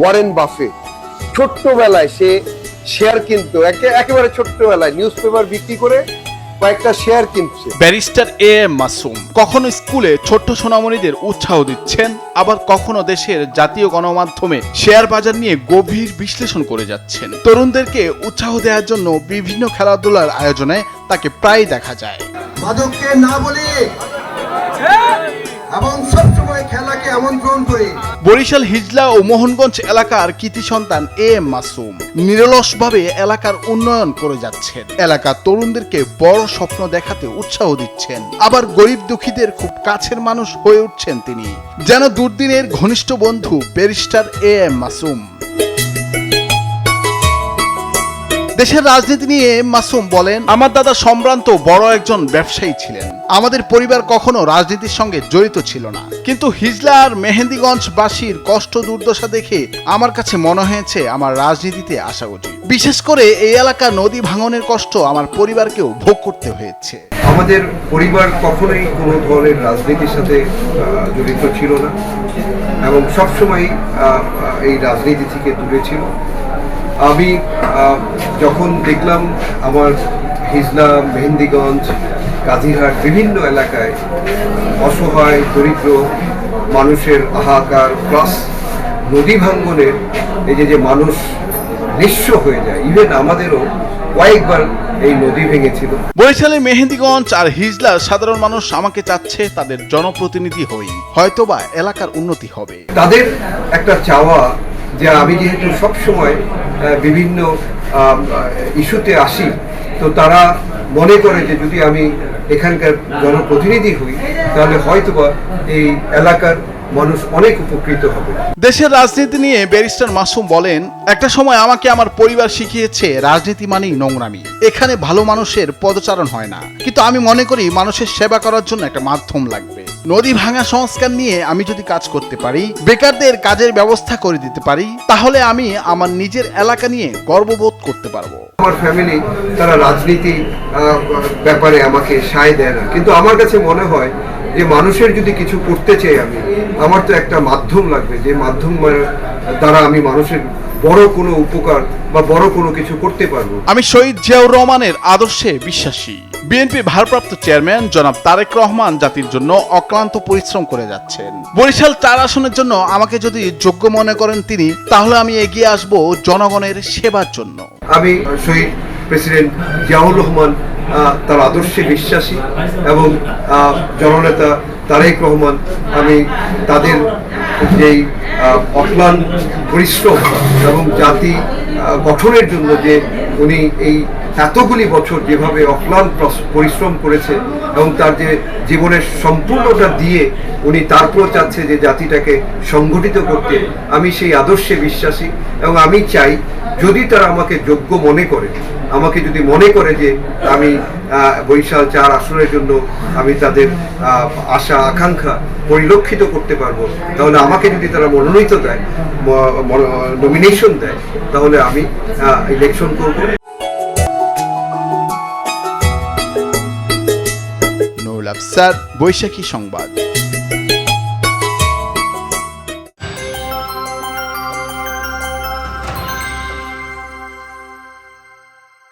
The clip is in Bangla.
ওয়ারেন বাফে ছোট্টবেলায় সে শেয়ার কিনতো। একেবারে ছোট্টবেলায় নিউজ পেপার বিক্রি করে কয়েকটা শেয়ার কিনছে। ব্যারিস্টার এ এম মাসুম কখনো স্কুলে ছোট্ট সোনামণিদের উৎসাহ দিচ্ছেন? আবার কখনো দেশের জাতীয় গণমাধ্যমে শেয়ার বাজার নিয়ে গভীর বিশ্লেষণ করে যাচ্ছেন? তরুণদেরকে উৎসাহ দেওয়ার জন্য বিভিন্ন খেলাধুলার আয়োজনে তাকে প্রায় দেখা যায়। মাদককে না বলি এবং সবসময় খেলাকে আমন্ত্রণ করি। বরিশাল, হিজলা ও মোহনগঞ্জ এলাকার কৃতি সন্তান এ এম মাসুম নিরলসভাবে এলাকার উন্নয়ন করে যাচ্ছেন। এলাকার তরুণদেরকে বড় স্বপ্ন দেখাতে উৎসাহ দিচ্ছেন। আবার গরিব দুঃখীদের খুব কাছের মানুষ হয়ে উঠছেন তিনি। যেন দুর্দিনের ঘনিষ্ঠ বন্ধু ব্যারিস্টার এ এম মাসুম। দেশের রাজনীতি নিয়ে মাসুম বলেন আমার দাদা সম্ভ্রান্ত বড় একজন ব্যবসায়ী ছিলেন। আমাদের পরিবার কখনো রাজনীতির সঙ্গে জড়িত ছিল না। কিন্তু হিজলা আর মেহেন্দিগঞ্জবাসীর কষ্ট দুর্দশা দেখে আমার কাছে মনে হয়েছে আমার রাজনীতিতে আসা উচিত। বিশেষ করে এই এলাকার নদী ভাঙনের কষ্ট আমার পরিবারকেও ভোগ করতে হয়েছে। আমাদের পরিবার কখনোই কোনো ধরনের রাজনীতির সাথে জড়িত ছিল না। এবং সবসময় এই রাজনীতি থেকে দূরে ছিল। আমি যখন দেখলাম আমার হিজলা মেহেন্দিগঞ্জ কাজিরহাট বিভিন্ন এলাকায় অসহায় দরিদ্র মানুষের হাহাকার প্লাস নদী ভাঙ্গনের এই যে যে মানুষ নিঃস্ব হয়ে যায় ইভেন আমাদেরও কয়েকবার এই নদী ভেঙেছিল। বরিশালের মেহেন্দিগঞ্জ আর হিজলার সাধারণ মানুষ আমাকে চাচ্ছে তাদের জনপ্রতিনিধি হই হয়তোবা এলাকার উন্নতি হবে। তাদের একটা চাওয়া যে আমি যেহেতু সবসময় বিভিন্ন ইস্যুতে আসি, তো তারা মনে করে যে যদি আমি এখানকার জনপ্রতিনিধি হই, তাহলে হয়তোবা এই এলাকার মানুষ অনেক উপকৃত হবে। দেশের রাজনীতি নিয়ে ব্যারিস্টার মাসুম বলেন, একটা সময় আমাকে আমার পরিবার শিখিয়েছে, রাজনীতি মানেই নোংরামি। এখানে ভালো মানুষের পদচারণ হয় না। কিন্তু আমি মনে করি মানুষের সেবা করার জন্য একটা মাধ্যম লাগবে। নদী ভাঙা সংস্কার নিয়ে আমি যদি কাজ করতে পারি বেকারদের কাজের ব্যবস্থা করে দিতে পারি তাহলে আমি আমার নিজের এলাকা নিয়ে গর্ববোধ করতে পারব। আমার ফ্যামিলি তারা রাজনীতি ব্যাপারে আমাকে সায় দেয় না। কিন্তু আমার কাছে মনে হয় যে মানুষের যদি কিছু করতে চাই আমি আমার তো একটা মাধ্যম লাগবে যে মাধ্যম দ্বারা আমি মানুষের বড় কোনো উপকার বা বড় কোনো কিছু করতে পারব। আমি শহীদ জিয়াউর রহমানের আদর্শে বিশ্বাসী। বিএনপি ভারপ্রাপ্ত চেয়ারম্যান জনাব তারেক রহমান জাতির জন্য অক্লান্ত পরিশ্রম করে যাচ্ছেন। বরিশাল চার আসনের জন্য আমাকে যদি যোগ্য মনে করেন তিনি তাহলে আমি এগিয়ে আসব জনগণের সেবার জন্য। আমি শহীদ প্রেসিডেন্ট জিয়াউর রহমান তার আদর্শে বিশ্বাসী এবং জননেতা তারেক রহমান আমি তাদের যেই আহ, অক্লান পরিশ্রম এবং জাতি গঠনের জন্য যে উনি এই এতগুলি বছর যেভাবে অক্লান প্রস- পরিশ্রম করেছে এবং তার যে জীবনের সম্পূর্ণটা দিয়ে উনি তারপর চাচ্ছে যে জাতিটাকে সংগঠিত করতে, আমি সেই আদর্শে বিশ্বাসী এবং আমি চাই যদি তারা আমাকে যোগ্য মনে করে, আমাকে যদি মনে করে যে আমি বরিশাল চার আসনের জন্য আমি তাদের আশা, আকাঙ্ক্ষা পরিলক্ষিত করতে পারব, তাহলে আমাকে যদি তারা মনোনীত দেয় নমিনেশন দেয়, তাহলে আমি ইলেকশন করব। আফসার বৈশাখী সংবাদ।